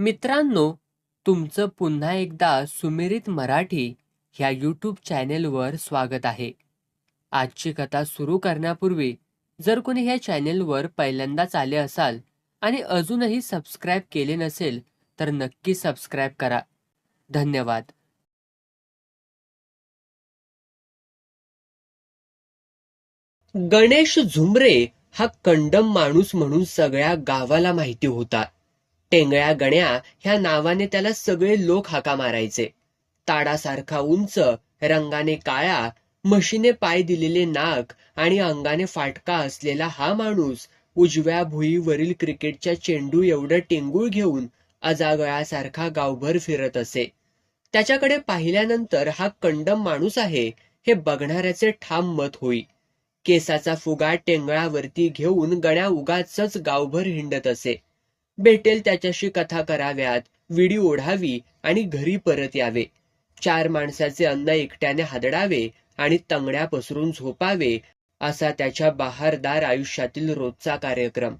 मित्रांनो तुमचं पुन्हा एकदा सुमिरित मराठी ह्या यूट्यूब चॅनेलवर स्वागत आहे. आजची कथा सुरू करण्यापूर्वी जर कोणी ह्या चॅनेलवर पहिल्यांदाच आले असाल आणि अजूनही सबस्क्राईब केले नसेल तर नक्की सबस्क्राईब करा. धन्यवाद. गणेश झुमरे हा कंडम माणूस म्हणून सगळ्या गावाला माहिती होता. टेंगळ्या गण्या ह्या नावाने त्याला सगळे लोक हाका मारायचे. ताडासारखा उंच रंगाने काळा म्हशीने पाय दिलेले नाक आणि अंगाने फाटका असलेला हा माणूस उजव्या भुईवरील क्रिकेटच्या चेंडू एवढं टेंगूळ घेऊन अजागळासारखा गावभर फिरत असे. त्याच्याकडे पाहिल्यानंतर हा कंडम माणूस आहे हे बघणाऱ्याचे ठाम मत होई. केसाचा फुगा टेंगळावरती घेऊन गण्या उगाचच गावभर हिंडत असे. भेटेल त्याच्याशी कथा कराव्यात विडी ओढावी आणि घरी परत यावे. चार माणसाचे अन्न एकट्याने हादडावे आणि तंगड्या पसरून झोपावे असा त्याच्या बहारदार आयुष्यातील रोजचा कार्यक्रम.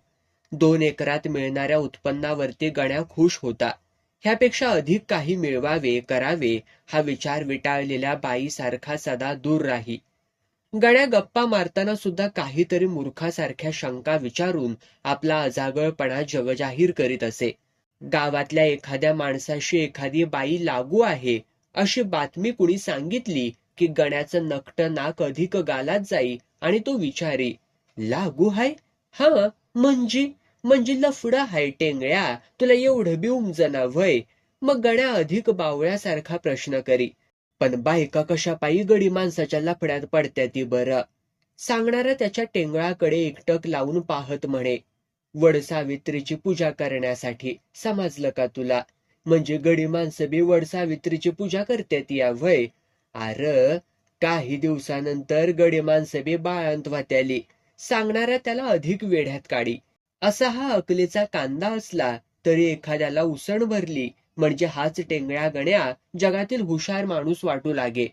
दोन एकरात मिळणाऱ्या उत्पन्नावरती गण्या खुश होता. ह्यापेक्षा अधिक काही मिळवावे करावे हा विचार विटाळलेल्या बाईसारखा सदा दूर राही. गण्या गप्पा मारताना सुद्धा काहीतरी मूर्खासारख्या शंका विचारून आपला अजागळपणा जगजाहीर करीत असे. गावातल्या एखाद्या माणसाशी एखादी बाई लागू आहे अशी बातमी कुणी सांगितली की गण्याचं नकट नाक अधिक गालात जाई आणि तो विचारी लागू हाय? हा म्हणजे? म्हणजे लफडा हाय टेंगळ्या तुला एवढं बी उमजना वय मग गण्या अधिक बावळ्यासारखा प्रश्न करी. पण बायका कशा पायी गडी माणसाच्या लफड्यात पडत्या ती बरं. सांगणारा त्याच्या टेंगळाकडे एकटक लावून पाहत म्हणे वड सावित्रीची पूजा करण्यासाठी समजलं का तुला? म्हणजे गडी माणसं बी वड सावित्रीची पूजा करत्यात या वय. अर काही दिवसानंतर गडी माणसं बी बाळंत वात्याली सांगणाऱ्या त्याला अधिक वेढ्यात काढी. असा हा अकलेचा कांदा असला तरी एखाद्याला उसण भरली. म्हणजे हाच टेंगळ्या गण्या जगातील हुशार माणूस वाटू लागे.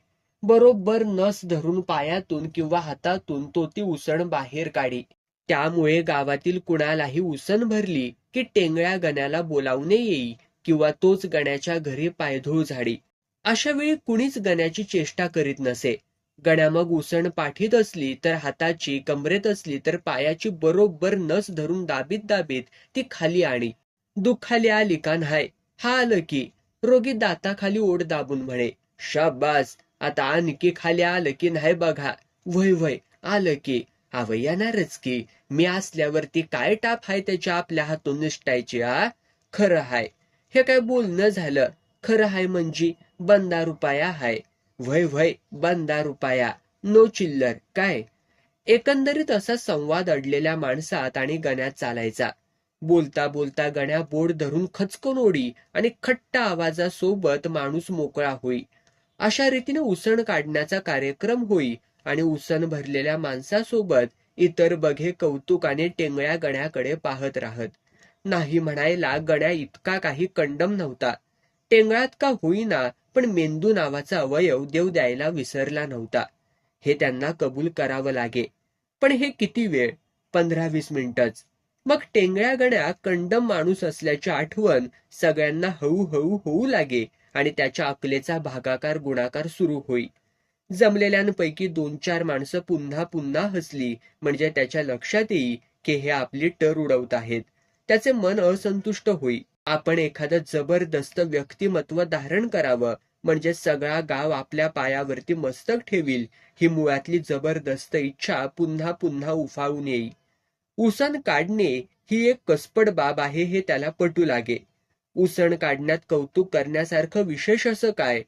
बरोबर नस धरून पायातून किंवा हातातून तो ती उसण बाहेर काढी. त्यामुळे गावातील कुणालाही उसण भरली की टेंगळ्या गण्याला बोलावणे येई किंवा तोच गण्याच्या घरी पायधूळ झाडी. अशा वेळी कुणीच गण्याची चेष्टा करीत नसे. गण्या मग उसण पाठीत असली तर हाताची कमरेत असली तर पायाची बरोबर नस धरून दाबीत दाबीत ती खाली आणी. दुःखाली आली का नाही हा आलं की रोगी दाताखाली ओढ दाबून म्हणे शाबास आता आणखी खाली आलं की नाही बघा. वय वय आलं की. अव येणारच की. मी असल्यावरती काय टाप हाय त्याच्या आपल्या हातून निष्ठायची आ? खरं हाय. हे काय बोलणं झालं? खरं हाय म्हणजे बंदा रुपाया हाय. वय वय बंदा रुपाया. नो चिल्लर काय? एकंदरीत असा संवाद अडलेल्या माणसात आणि गण्यात चालायचा. बोलता बोलता गण्या बोट धरून खचकन ओढी आणि खट्ट आवाजासोबत माणूस मोकळा होई. अशा रीतीने उसण काढण्याचा कार्यक्रम होई आणि उसण भरलेल्या माणसासोबत इतर बघे कौतुकाने टेंगळ्या गण्याकडे पाहत राहत. नाही म्हणायला गण्या इतका काही कंडम नव्हता. टेंगळात का होईना पण मेंदू नावाचा अवयव देव द्यायला विसरला नव्हता. हे त्यांना कबूल करावं लागे. पण हे किती वेळ? पंधरा वीस मिनिटच. मग टेंगळ्या गण्या कंडम माणूस असल्याची आठवण सगळ्यांना हळूहळू होऊ लागे आणि त्याच्या अकलेचा भागाकार गुणाकार सुरू होई. जमलेल्यांपैकी दोन चार माणसं पुन्हा पुन्हा हसली म्हणजे त्याच्या लक्षात येई की हे आपली टर उडवत आहेत. त्याचे मन असंतुष्ट होई. आपण एखादं जबरदस्त व्यक्तिमत्व धारण करावं म्हणजे सगळा गाव आपल्या पायावरती मस्तक ठेवील ही मुळातली जबरदस्त इच्छा पुन्हा पुन्हा उफाळून येई. उसण काढणे ही एक कसपड बाब आहे हे त्याला पटू लागे. उसण काढण्यात कौतुक करण्यासारखं विशेष असं काय?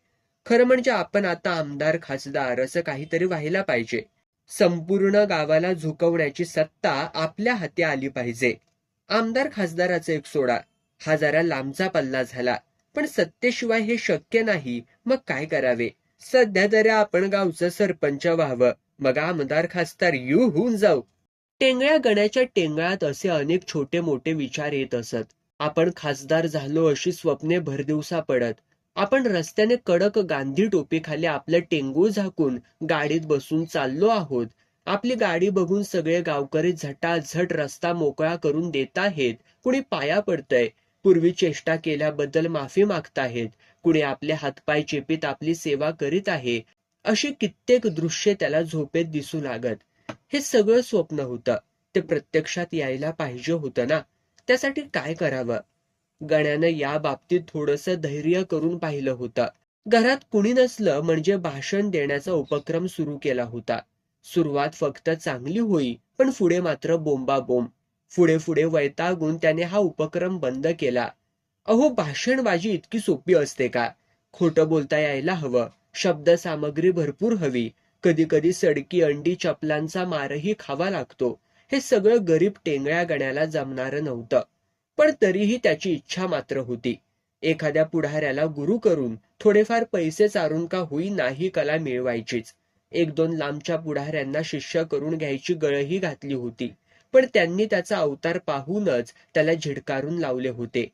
खरं म्हणजे आपण आता आमदार खासदार असं काहीतरी व्हायला पाहिजे. संपूर्ण गावाला झुकवण्याची सत्ता आपल्या हाती आली पाहिजे. आमदार खासदाराचा एक सोडा. हा जरा लांबचा पल्ला झाला. पण सत्तेशिवाय हे शक्य नाही. मग काय करावे? सध्या तरी आपण गावचं सरपंच व्हावं. मग आमदार खासदार यू होऊन जाऊ. टेंगळ्या गण्याच्या टेंगळात असे अनेक छोटे मोठे विचार येत असत. आपण खासदार झालो अशी स्वप्ने भरदिवसा पडत. आपण रस्त्याने कडक गांधी टोपीखाली आपलं टेंगूळ झाकून गाडीत बसून चाललो आहोत. आपली गाडी बघून सगळे गावकरी झटाझट रस्ता मोकळा करून देत आहेत. कुणी पाया पडतय. पूर्वी चेष्टा केल्याबद्दल माफी मागताहेत. कुणी आपले हातपाय चेपीत आपली सेवा करीत आहे. अशी कित्येक दृश्ये त्याला झोपेत दिसू लागत. हे सगळं स्वप्न होतं. ते प्रत्यक्षात यायला पाहिजे होतं ना. त्यासाठी काय करावं? गण्यानं या बाबतीत थोडस धैर्य करून पाहिलं होतं. घरात कुणी नसलं म्हणजे भाषण देण्याचा उपक्रम सुरू केला होता. सुरुवात फक्त चांगली होई पण पुढे मात्र बोंबाबोंब. पुढे पुढे वैतागून त्याने हा उपक्रम बंद केला. अहो भाषणबाजी इतकी सोपी असते का? खोटं बोलता यायला हवं. शब्द सामग्री भरपूर हवी. कधी कधी सडकी अंडी चपलांचा मारही खावा लागतो. हे सगळं गरीब टेंगळ्या गण्याला जमणारं नव्हतं. पण तरीही त्याची इच्छा मात्र होती. एखाद्या पुढाऱ्याला गुरु करून थोडेफार पैसे चारून का होई नाही कला मिळवायचीच. एक दोन लांबच्या पुढाऱ्यांना शिष्य करून घ्यायची गळही घातली होती. पण त्यांनी त्याचा अवतार पाहूनच त्याला झिडकारून लावले होते.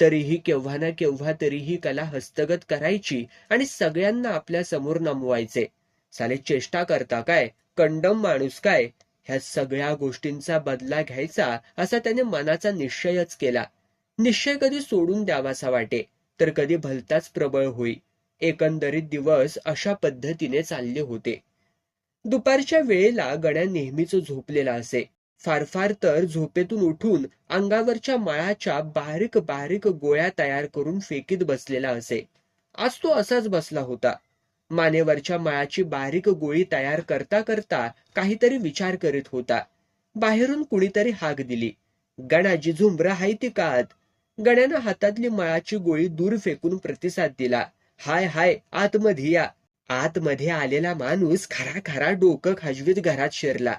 तरीही केव्हा ना केव्हा तरीही कला हस्तगत करायची आणि सगळ्यांना आपल्यासमोर नमवायचे. साले चेष्टा करता काय? कंडम माणूस काय? ह्या सगळ्या गोष्टींचा बदला घ्यायचा असा त्याने मनाचा निश्चयच केला. निश्चय कधी सोडून द्यावासा वाटे तर कधी भलताच प्रबळ होई. एकंदरीत दिवस अशा पद्धतीने चालले होते. दुपारच्या वेळेला गड्या नेहमीच झोपलेला असे. फार फार तर झोपेतून उठून अंगावरच्या मळाच्या बारीक बारीक गोळ्या तयार करून फेकीत बसलेला असे. आज तो असाच बसला होता. मानेवरच्या मळाची बारीक गोळी तयार करता करता काहीतरी विचार करीत होता. बाहेरून कुणीतरी हाक दिली. गणाजी झुंबर हाय ती कात गण्यानं हातातली मळाची गोळी दूर फेकून प्रतिसाद दिला. हाय हाय आतमध्ये या. आतमध्ये आलेला माणूस खरा खरा डोकं खाजवीत घरात शिरला.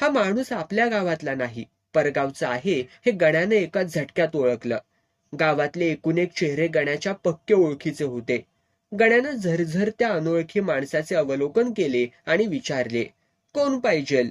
हा माणूस आपल्या गावातला नाही परगावचा आहे हे गण्याने एका झटक्यात ओळखलं. गावातले एकूण एक चेहरे गण्याच्या पक्के ओळखीचे होते. गण्यानं झरझर त्या अनोळखी माणसाचे अवलोकन केले आणि विचारले कोण पाहिजेल?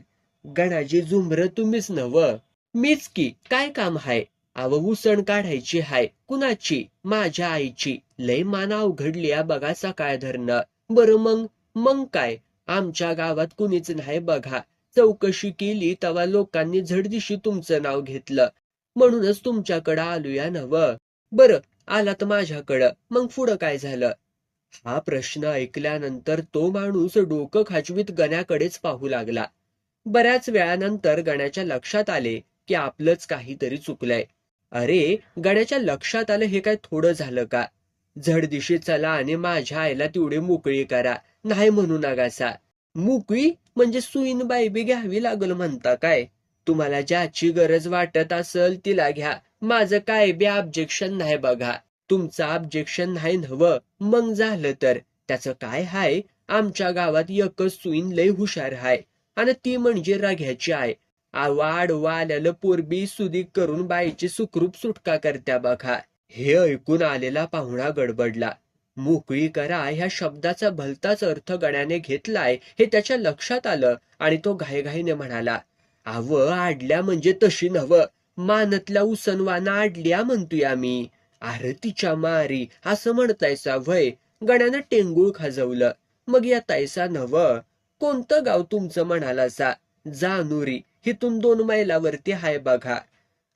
गणाजी झुंबर तुम्हीच नव मीच की काय काम हाय? अव उसण काढायची हाय. कुणाची? माझ्या आईची. लय माना उघडली बघा सकाळ धरणं. बरं मग? मग काय? आमच्या गावात कुणीच नाही बघा. चौकशी केली तेव्हा लोकांनी झडदिशी तुमचं नाव घेतलं. म्हणूनच तुमच्याकडं आलूया नव बरं आलात माझ्याकडं. मग पुढं काय झालं? हा प्रश्न ऐकल्यानंतर तो माणूस डोकं खाजवीत गण्याकडेच पाहू लागला. बऱ्याच वेळानंतर गण्याच्या लक्षात आले की आपलंच काहीतरी चुकलंय. अरे गण्याच्या लक्षात आलं हे काय थोडं झालं का? झडदिशी चला आणि माझ्या आईला तेवढी मोकळी करा. नाही म्हणू नगासा मोकळी म्हणजे सुईन बायबी घ्यावी लागल म्हणता काय? तुम्हाला ज्याची गरज वाटत असेल तिला घ्या. माझं काय बी ऑब्जेक्शन नाही बघा. तुमचं ऑब्जेक्शन नाही नव्ह मग झालं तर. त्याचं काय हाय? आमच्या गावात एकच सुईन लय हुशार हाय. आणि ती म्हणजे राघ्याची आहे आवाड आल्याला पोरबी सुदीक करून बाईची सुखरूप सुटका करत्या बघा. हे ऐकून आलेला पाहुणा गडबडला. मोकळी करा ह्या शब्दाचा भलताच अर्थ गण्याने घेतलाय हे त्याच्या लक्षात आलं आणि तो घाईघाईने म्हणाला आव आडल्या म्हणजे तशी नव मानतल्या उसनवाना आडल्या म्हणतोय आम्ही आरतीच्या मारी असं म्हणतायसा वय गण्यानं टेंगूळ खाजवलं. मग या तायसा नव कोणतं गाव तुमचं म्हणालासा? जानोरी हिथून दोन मैलावरती हाय बघा.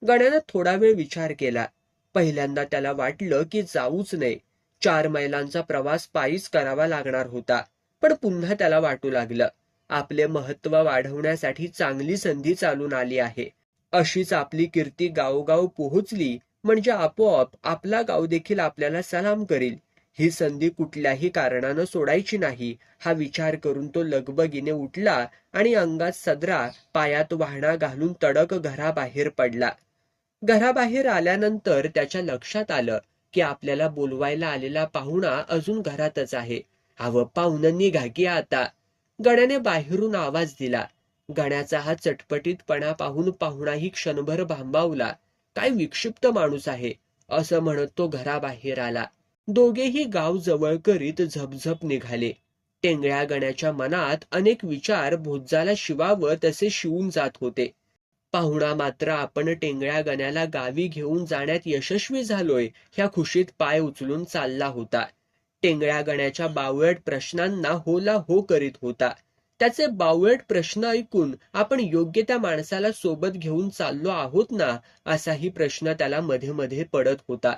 गण्यानं थोडा वेळ विचार केला. पहिल्यांदा त्याला वाटलं की जाऊच नाही चार मैलांचा प्रवास पायीच करावा लागणार होता. पण पुन्हा त्याला वाटू लागलं. आपले महत्त्व वाढवण्यासाठी चांगली संधी चालून आली आहे. अशीच आपली कीर्ती गावोगाव पोहोचली. म्हणजे आपोआप आपला गाव देखील आपल्याला सलाम करील. ही संधी कुठल्याही कारणानं सोडायची नाही हा विचार करून तो लगबगीने उठला आणि अंगात सदरा पायात वाहणा घालून तडक घराबाहेर पडला. घराबाहेर आल्यानंतर त्याच्या लक्षात आलं की आपल्याला बोलवायला आलेला पाहुणा अजून घरातच आहे. हवं पाहुणं निघा की आता. गण्याने बाहेरून आवाज दिला. गण्याचा हा चटपटीतपणा पाहून पाहुणाही क्षणभर भांबावला. काय विक्षिप्त माणूस आहे? असं म्हणत तो घराबाहेर आला. दोघेही गाव जवळ करीत झपझप निघाले. टेंगळ्या गण्याच्या मनात अनेक विचार भोजाला शिवावं तसे शिवून जात होते. पाहुणा मात्र आपण टेंगळ्या गण्याला गावी घेऊन जाण्यात यशस्वी झालोय ह्या खुशीत पाय उचलून चालला होता. टेंगळ्या गण्याच्या बावळट प्रश्नांना होला हो करीत होता. त्याचे बावळट प्रश्न ऐकून आपण योग्य त्या माणसाला सोबत घेऊन चाललो आहोत ना असाही प्रश्न त्याला मध्ये मध्ये पडत होता.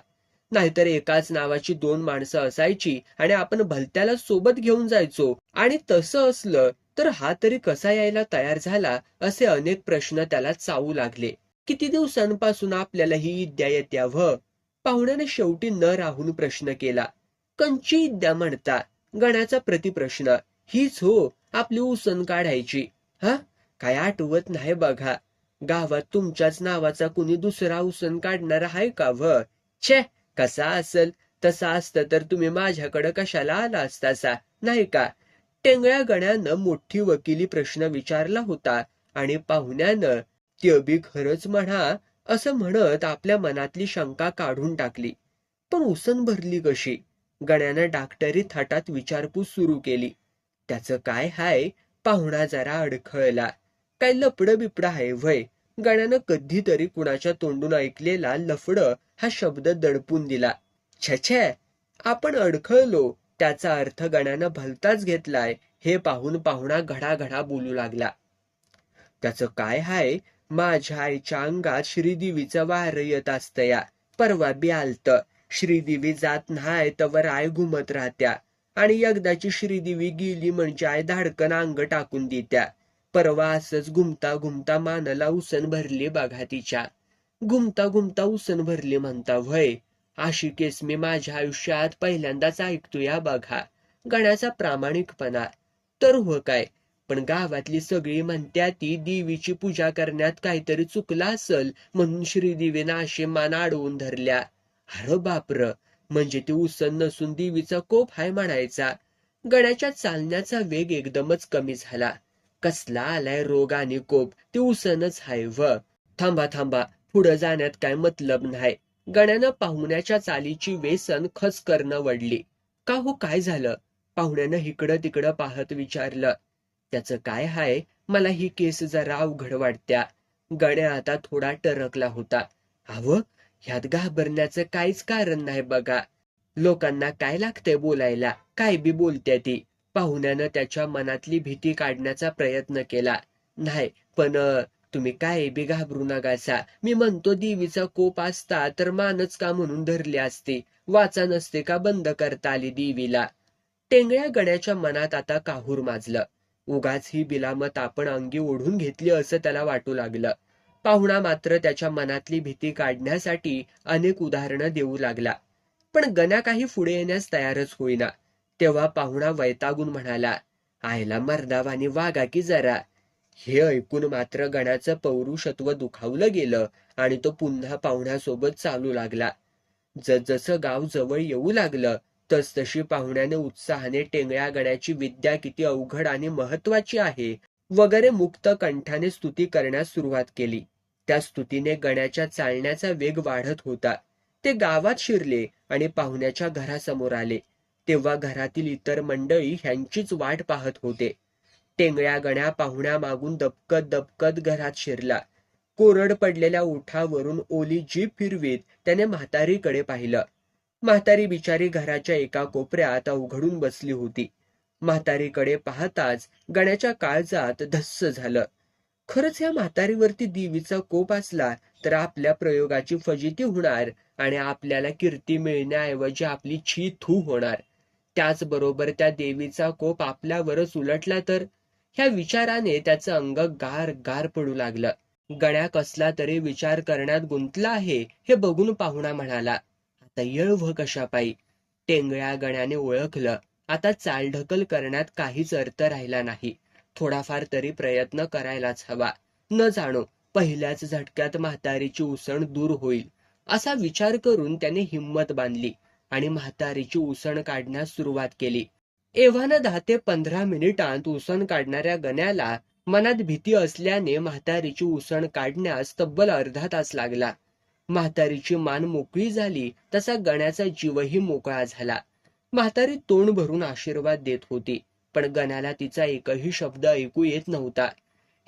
नाहीतर एकाच नावाची दोन माणसं असायची आणि आपण भलत्याला सोबत घेऊन जायचो. आणि तसं असलं तर हा तरी कसा यायला तयार झाला असे अनेक प्रश्न त्याला चावू लागले. किती दिवसांपासून आपल्याला ही इद्या येत्या पाहुण्याने शेवटी न राहून प्रश्न केला. कंची इद्या म्हणता गणाचा प्रतिप्रश्न. हीच हो आपली उसन काढायची. हा? काय आठवत नाही बघा. गावात तुमच्याच नावाचा कुणी दुसरा उसन काढणार आहे का व? छे कसा असल? तसा असतं तर तुम्ही माझ्याकडे कशाला आला असतासा? नाही का? टेंगळ्या गण्यानं मोठी वकिली प्रश्न विचारला होता आणि पाहुण्यानं ते बी खरंच म्हणा असं म्हणत आपल्या मनातली शंका काढून टाकली. पण उसन भरली कशी? गण्यानं डाक्टरी थाटात विचारपूस सुरू केली. त्याचं काय हाय? पाहुणा जरा अडखळला. काय लपड बिपड आहे वय गण्यानं कधीतरी कुणाच्या तोंडून ऐकलेला लफड हा शब्द दडपून दिला. छे आपण अडखळलो. त्याचा अर्थ गण्यानं भलताच घेतलाय. हे पाहून पाहुणा घडाघडा बोलू लागला. त्याचं काय हाय? माझ्या आईच्या अंगात श्रीदेवीचं वार येत असतया. परवा बी आलत. श्रीदेवी जात नाही तवर आय घुमत राहत्या. आणि एकदाची श्रीदेवी गेली म्हणजे आय धाडकन अंग टाकून देत्या. परवा असच घुमता घुमता मानला उसन भरली बघा तिच्या. घुमता घुमता उसन भरली म्हणता व्हय. अशी केस मी माझ्या आयुष्यात पहिल्यांदाच ऐकतो या बघा. गणाचा प्रामाणिकपणा. तर हो काय? पण गावातली सगळी म्हणत्या ती देवीची पूजा करण्यात काहीतरी चुकला असल म्हणून श्रीदेवीनं असे मान अडवून धरल्या. अरे बापर! म्हणजे ती उसन नसून देवीचा कोप हाय म्हणायचा गण्याच्या चालण्याचा वेग एकदमच कमी झाला. कसला आलाय रोग आणि कोप ती उसनच हाय व थांबा थांबा पुढं जाण्यात काय मतलब नाही. गण्यानं पाहुण्याच्या चालीची वेसन खच करणं वडली का हो काय झालं? पाहुण्यानं इकडं तिकडं पाहत विचारलं. त्याचं काय हाय? मला ही केस जरा अवघड वाटत्या. गण्या आता थोडा टरकला होता. हवं ह्यात घाबरण्याचं काहीच कारण नाही बघा. लोकांना काय लागतंय बोलायला? काय बी बोलत्या ती. पाहुण्यानं त्याच्या मनातली भीती काढण्याचा प्रयत्न केला. नाही पण तुम्ही काय बी घाबरू नकासा. मी म्हणतो देवीचा कोप असता तर मानच का म्हणून धरली असती? वाचा नसते का बंद करता आली देवीला? टेंगळ्या गण्याच्या मनात आता काहूर माजलं. उगाच ही बिलामत आपण अंगी ओढून घेतली असं त्याला वाटू लागलं. पाहुणा मात्र त्याच्या मनातली भीती काढण्यासाठी अनेक उदाहरणं देऊ लागला. पण गण्या काही पुढे येण्यास तयारच होईना. तेव्हा पाहुणा वैतागून म्हणाला आयला मर्दावानी वागा की जरा. हे ऐकून मात्र गणाचं पौरुषत्व दुखावलं गेलं आणि तो पुन्हा पाहुण्यासोबत चालू लागला. जसजसं गाव जवळ येऊ लागलं तसतशी पाहुण्याने उत्साहाने टेंगळ्या गण्याची विद्या किती अवघड आणि महत्वाची आहे वगैरे मुक्त कंठाने स्तुती करण्यास सुरुवात केली. त्या स्तुतीने गण्याच्या चालण्याचा वेग वाढत होता. ते गावात शिरले आणि पाहुण्याच्या घरासमोर आले. तेव्हा घरातील इतर मंडळी ह्यांचीच वाट पाहत होते. टेंगळ्या गण्या पाहुण्या मागून दबकत दबकत घरात शिरला. कोरड पडलेल्या ओठावरून ओली जीभ फिरवीत त्याने म्हातारीकडे पाहिलं. म्हातारी बिचारी घराच्या एका कोपऱ्यात अवघडून बसली होती. म्हातारीकडे पाहताच गण्याच्या काळजात धस्स झालं. खरंच या म्हातारीवरती देवीचा कोप असला तर आपल्या प्रयोगाची फजिती होणार आणि आपल्याला कीर्ती मिळण्याऐवजी आपली छी थू होणार. त्याचबरोबर त्या देवीचा कोप आपल्यावरच उलटला तर? ह्या विचाराने त्याचं अंग गार गार पडू लागलं. गण्या कसला तरी विचार करण्यात गुंतला आहे हे बघून पाहुणा म्हणाला आता येळ व कशापायी? टेंगळ्या गण्याने ओळखलं. आता चालढकल करण्यात काहीच अर्थ राहिला नाही. थोडाफार तरी प्रयत्न करायलाच हवा. न जाणो पहिल्याच झटक्यात म्हातारीची उसण दूर होईल. असा विचार करून त्याने हिंमत बांधली आणि म्हातारीची उसण काढण्यास सुरुवात केली. एव्हानं दहा ते पंधरा मिनिटांत उसण काढणाऱ्या गण्याला मनात भीती असल्याने म्हातारीची उसण काढण्यास तब्बल अर्धा तास लागला. म्हातारीची मान मोकळी झाली तसा गण्याचा जीवही मोकळा झाला. म्हातारी तोंड भरून आशीर्वाद देत होती पण गणाला तिचा एकही शब्द ऐकू येत नव्हता.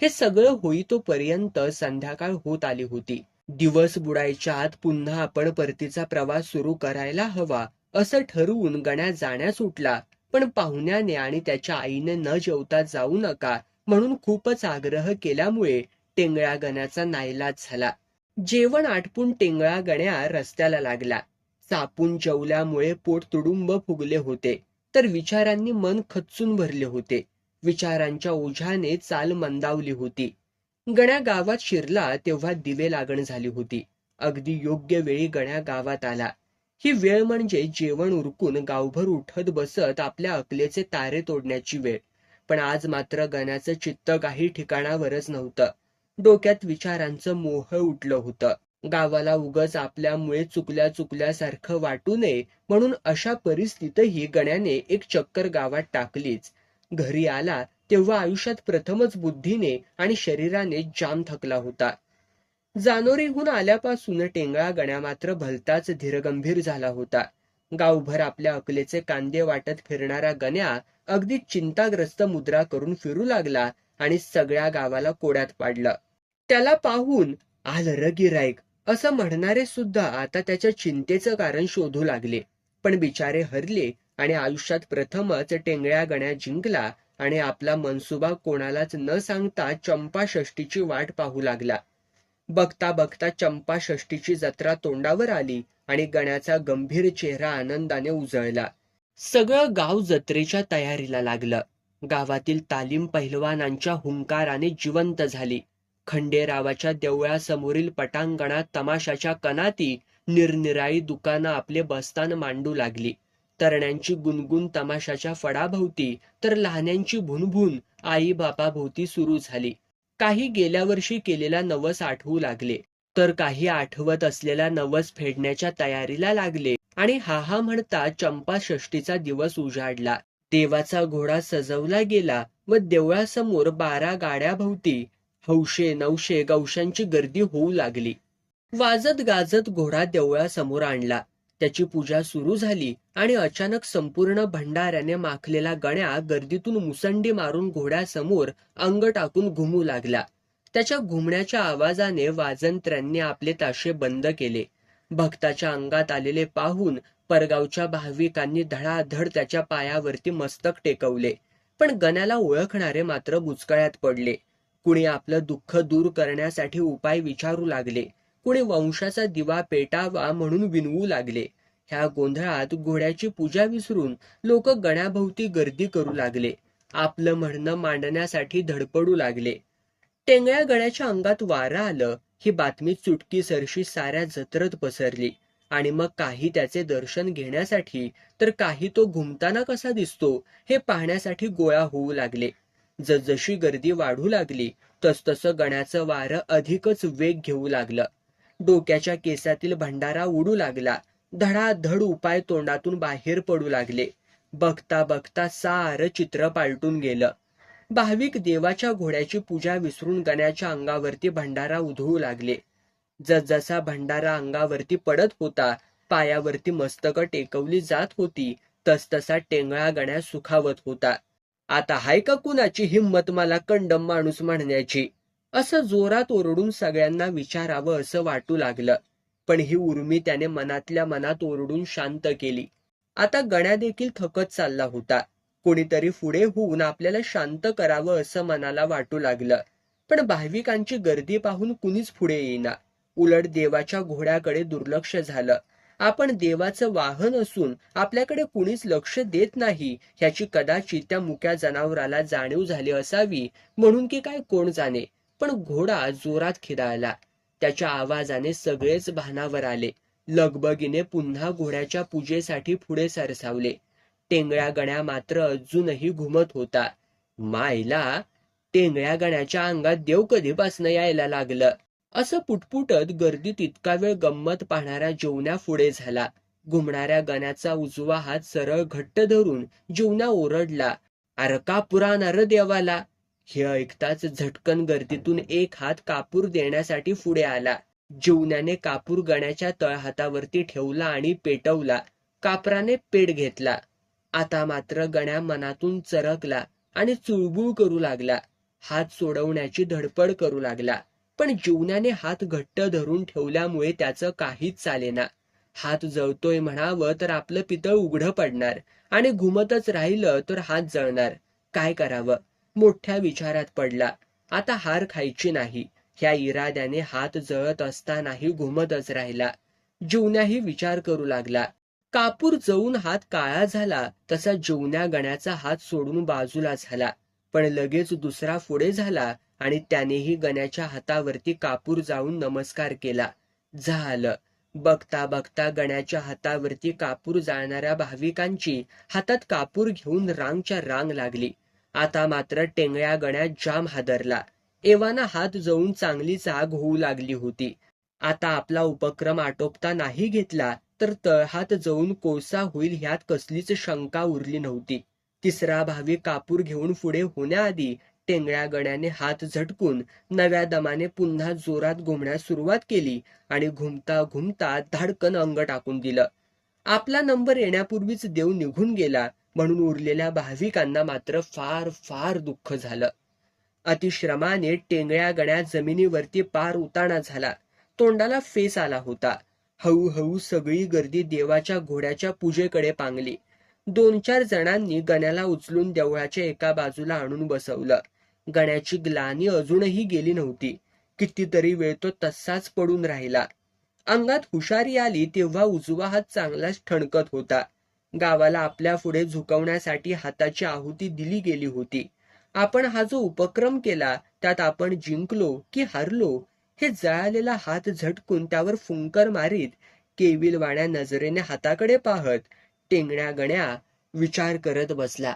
हे सगळं होईतोपर्यंत संध्याकाळ होत आली होती. दिवस बुडायच्या आत पुन्हा आपण परतीचा प्रवास सुरू करायला हवा असं ठरवून गण्या जाण्यास उठला. पण पाहुण्याने आणि त्याच्या आईने न जेवता जाऊ नका म्हणून खूपच आग्रह केल्यामुळे टेंगळ्या गण्याचा नाईलाज झाला. जेवण आटपून टेंगळा गण्या रस्त्याला लागला. चापून जेवल्यामुळे पोट तुडुंब फुगले होते. तर विचारांनी मन खचून भरले होते. विचारांच्या ओझ्याने चाल मंदावली होती. गण्या गावात शिरला तेव्हा दिवे लागण झाली होती. अगदी योग्य वेळी गण्या गावात आला. ही वेळ म्हणजे जेवण उरकून गावभर उठत बसत आपल्या अकलेचे तारे तोडण्याची वेळ. पण आज मात्र गण्याचं चित्त काही ठिकाणावरच नव्हतं. डोक्यात विचारांचं मोह उठलं होतं. गावाला उगच आपल्यामुळे चुकल्या चुकल्यासारखं वाटू नये म्हणून अशा परिस्थितीतही गण्याने एक चक्कर गावात टाकलीच. घरी आला तेव्हा आयुष्यात प्रथमच बुद्धीने आणि शरीराने जाम थकला होता. जानोरीहून आल्यापासून टेंगळा गण्या मात्र भलताच धीरगंभीर झाला होता. गावभर आपल्या अकलेचे कांदे वाटत फिरणारा गण्या अगदी चिंताग्रस्त मुद्रा करून फिरू लागला आणि सगळ्या गावाला कोड्यात पाडलं. त्याला पाहून आलं र गिराईक असं म्हणणारे सुद्धा आता त्याच्या चिंतेचं कारण शोधू लागले. पण बिचारे हरले आणि आयुष्यात प्रथमच टेंगळ्या गण्या जिंकला आणि आपला मनसुबा कोणालाच न सांगता चंपा षष्टीची वाट पाहू लागला. बघता बघता चंपा षष्टीची जत्रा तोंडावर आली आणि गण्याचा गंभीर चेहरा आनंदाने उजळला. सगळं गाव जत्रेच्या तयारीला लागलं. गावातील तालीम पहिलवानांच्या हुंकाराने जिवंत झाली. खंडेरावाच्या देवळासमोरील पटांगणात तमाशाच्या कनाती निरनिराळी दुकानं आपले बस्तान मांडू लागली. तरण्यांची गुणगुण तमाशाच्या फडाभोवती तर लहान्यांची भुनभुन आई बापाभोवती सुरू झाली. काही गेल्या वर्षी केलेला नवस आठवू लागले. तर काही आठवत असलेला नवस फेडण्याच्या तयारीला लागले आणि हा हा म्हणता चंपा षष्टीचा दिवस उजाडला. देवाचा घोडा सजवला गेला व देवळासमोर बारा गाड्याभोवती हौशे नवशे गवशांची गर्दी होऊ लागली. वाजत गाजत घोडा देवळासमोर आणला. त्याची पूजा सुरू झाली आणि अचानक संपूर्ण भंडाऱ्याने माखलेला गण्या गर्दीतून मुसंडी मारून घोड्यासमोर अंग टाकून घुमू लागला. त्याच्या घुमण्याच्या आवाजाने वाजंत्र्यांनी आपले ताशे बंद केले. भक्ताच्या अंगात आलेले पाहून परगावच्या भाविकांनी धडाधड त्याच्या पायावरती मस्तक टेकवले. पण गण्याला ओळखणारे मात्र बुचकळ्यात पडले. कुणी आपलं दुःख दूर करण्यासाठी उपाय विचारू लागले. कुणी वंशाचा दिवा पेटावा म्हणून विनवू लागले. ह्या गोंधळात घोड्याची पूजा विसरून लोक गण्याभोवती गर्दी करू लागले. आपलं म्हणणं मांडण्यासाठी धडपडू लागले. टेंगळ्या गण्याच्या अंगात वारा आलं ही बातमी चुटकी सरशी साऱ्या जत्रत पसरली. आणि मग काही त्याचे दर्शन घेण्यासाठी तर काही तो घुमताना कसा दिसतो हे पाहण्यासाठी गोळा होऊ लागले. जसजशी गर्दी वाढू लागली तसतसं गण्याचं वारं अधिकच वेग घेऊ लागलं. डोक्याच्या केसातील भंडारा उडू लागला. धडाधड उपाय तोंडातून बाहेर पडू लागले. बघता बघता सारं चित्र पालटून गेलं. भाविक देवाच्या घोड्याची पूजा विसरून गण्याच्या अंगावरती भंडारा उधळू लागले. जसजसा भंडारा अंगावरती पडत होता पायावरती मस्तक टेकवली जात होती तसतसा टेंगळा गण्या सुखावत होता. आता हाय का कुणाची हिंमत मला कंडम माणूस म्हणण्याची? असं जोरात ओरडून सगळ्यांना विचारावं असं वाटू लागलं. पण ही उर्मी त्याने मनातल्या मनात ओरडून शांत केली. आता गण्या देखील थकत चालला होता. कोणीतरी पुढे होऊन आपल्याला शांत करावं असं मनाला वाटू लागलं. पण भाविकांची गर्दी पाहून कुणीच पुढे येईना. उलट देवाच्या घोड्याकडे दुर्लक्ष झालं. आपण देवाचं वाहन असून आपल्याकडे कुणीच लक्ष देत नाही ह्याची कदाचित त्या मुक्या जनावराला जाणीव झाली असावी म्हणून की काय कोण जाणे. पण घोडा जोरात खिदाळला. त्याच्या आवाजाने सगळेच भानावर आले. लगबगीने पुन्हा घोड्याच्या पूजेसाठी पुढे सरसावले. टेंगळ्या गण्या मात्र अजूनही घुमत होता. मायला टेंगळ्या गण्याच्या अंगात देव कधीपासनं यायला लागलं. असं पुटपुटत गर्दीत इतका वेळ गंमत पाहणारा जेवण्या पुढे झाला. घुमणाऱ्या गण्याचा उजवा हात सरळ घट्ट धरून जेवण्या ओरडला अर का पुराणार देवाला? हे ऐकताच झटकन गर्दीतून एक हात कापूर देण्यासाठी पुढे आला. जेवण्याने कापूर गण्याच्या तळहातावरती ठेवला आणि पेटवला. कापराने पेट घेतला. आता मात्र गण्या मनातून चरकला आणि चुळबुळ करू लागला. हात सोडवण्याची धडपड करू लागला. पण जीवनाने हात घट्ट धरून ठेवल्यामुळे त्याचं काहीच चालेना. हात जळतोय म्हणावं तर आपलं पितळ उघडं पडणार आणि घुमतच राहिलं तर हात जळणार. काय करावं? मोठ्या विचारात पडला. आता हार खायची नाही. ह्या इराद्याने हात जळत असतानाही घुमतच राहिला. जीवन्याही विचार करू लागला. कापूर जळून हात काळा झाला तसा जीवन्या गण्याचा हात सोडून बाजूला झाला. पण लगेच दुसरा पुढे झाला आणि त्यानेही गण्याच्या हातावरती कापूर जाऊन नमस्कार केला. झालं. बघता बघता गण्याच्या हातावरती कापूर जाळणाऱ्या भाविकांची हातात कापूर घेऊन रांगच्या रांग लागली. आता मात्र टेंगळ्या गण्यात जाम हादरला. एवाना हात जळून चांगलीच आग होऊ लागली होती. आता आपला उपक्रम आटोपता नाही घेतला तर तळहात जळून कोळसा होईल ह्यात कसलीच शंका उरली नव्हती. तिसरा भावी कापूर घेऊन पुढे होण्याआधी टेंगळ्या गण्याने हात झटकून नव्या दमाने पुन्हा जोरात घुमण्यास सुरुवात केली आणि घुमता घुमता धाडकन अंग टाकून दिलं. आपला नंबर येण्यापूर्वीच देव निघून गेला म्हणून उरलेल्या भाविकांना मात्र फार फार दुःख झालं. अतिश्रमाने टेंगळ्या गण्या जमिनीवरती पार उताणा झाला. तोंडाला फेस आला होता. हळूहळू सगळी गर्दी देवाच्या घोड्याच्या पूजेकडे पांगली. दोन चार जणांनी गण्याला उचलून देवळाच्या एका बाजूला आणून बसवलं. गण्याची ग्लानी अजूनही गेली नव्हती. कितीतरी वेळ तो तसाच पडून राहिला. अंगात हुशारी आली तेव्हा उजवा हात चांगलाच ठणकत होता. गावाला आपल्या पुढे झुकवण्यासाठी हाताची आहुती दिली गेली होती. आपण हा जो उपक्रम केला त्यात आपण जिंकलो की हारलो हे जळालेला हात झटकून त्यावर फुंकर मारीत केविलवाण्या नजरेने हाताकडे पाहत टेंगण्या गण्या विचार करत बसला.